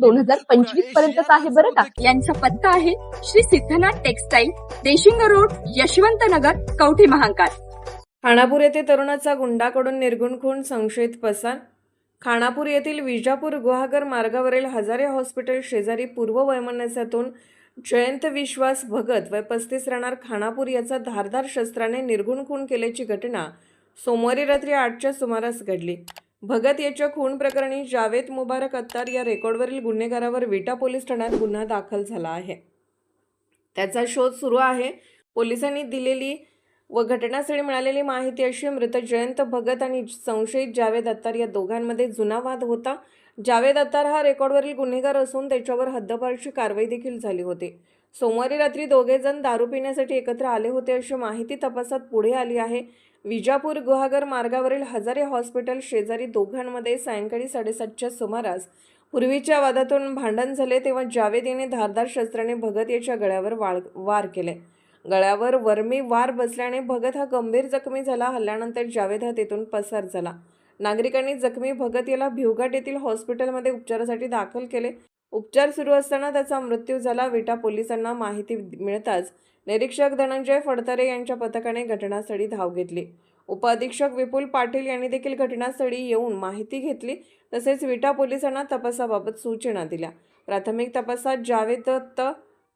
दोन हजार पंचवीस पर्यंतच आहे बरं का? यांचा पत्ता आहे श्री सिद्धनाथ टेक्सटाईल देशिंग रोड यशवंत नगर कवठे महांकाळ. खानापूर येथे तरुणाचा गुंडाकडून निर्गुण खून संशयित पसार. खानापूर येथील विजापूर गुहागर मार्गावरील हजारे हॉस्पिटल शेजारी पूर्व वैमनस्यातून जयंत विश्वास भगत वय पस्तीस राहणार खानापूर याचा धारदार शस्त्राने निर्गुण खून केल्याची घटना सोमवारी रात्री आठच्या सुमारास घडली. भगत याच्या खून प्रकरणी जावेद मुबारक अत्तार या रेकॉर्डवरील गुन्हेगारावर विटा पोलीस ठाण्यात गुन्हा दाखल झाला आहे. त्याचा शोध सुरू आहे. पोलिसांनी दिलेली व घटनास्थळी मिळालेली माहिती अशी मृत जयंत भगत आणि संशयित जावेद अत्तार या दोघांमध्ये जुना वाद होता. जावेद अत्तार हा रेकॉर्डवरील गुन्हेगार असून त्याच्यावर हद्दपारची कारवाई देखील झाली होती. सोमवारी रात्री दोघे जण दारू पिण्यासाठी एकत्र आले होते अशी माहिती तपासात पुढे आली आहे. विजापूर गुहागर मार्गावरील हजारे हॉस्पिटल शेजारी दोघांमध्ये सायंकाळी साडेसातच्या सुमारास पूर्वीच्या वादातून भांडण झाले तेव्हा जावेद याने धारदार शस्त्राने भगत याच्या गळ्यावर वाळ वार केले. गळ्यावर वर्मी वार बसल्याने भगत हा गंभीर जखमी झाला. हल्ल्यानंतर जावेद हा तेथून पसार झाला. नागरिकांनी जखमी भगत याला भिवघाट येथील हॉस्पिटलमध्ये उपचारासाठी दाखल केले. उपचार सुरू असताना त्याचा मृत्यू झाला. विटा पोलिसांना माहिती मिळताच निरीक्षक धनंजय फडतरे यांच्या पथकाने घटनास्थळी धाव घेतली. उपअधीक्षक विपुल पाटील यांनी देखील घटनास्थळी येऊन माहिती घेतली. तसेच विटा पोलिसांना तपासाबाबत सूचना दिल्या. प्राथमिक तपासात जावेद दत्त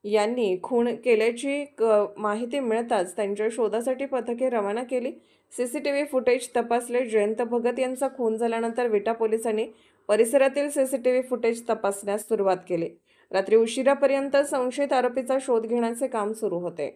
यांनी खून केल्याची क माहिती मिळताच त्यांच्या शोधासाठी पथके रवाना केली. C C T V footage तपासले. जयंत भगत यांचा खून झाल्यानंतर विटा पोलिसांनी परिसरातील C C T V footage तपासण्यास सुरुवात केली. रात्री उशिरापर्यंत संशयित आरोपीचा शोध घेण्याचे काम सुरू होते.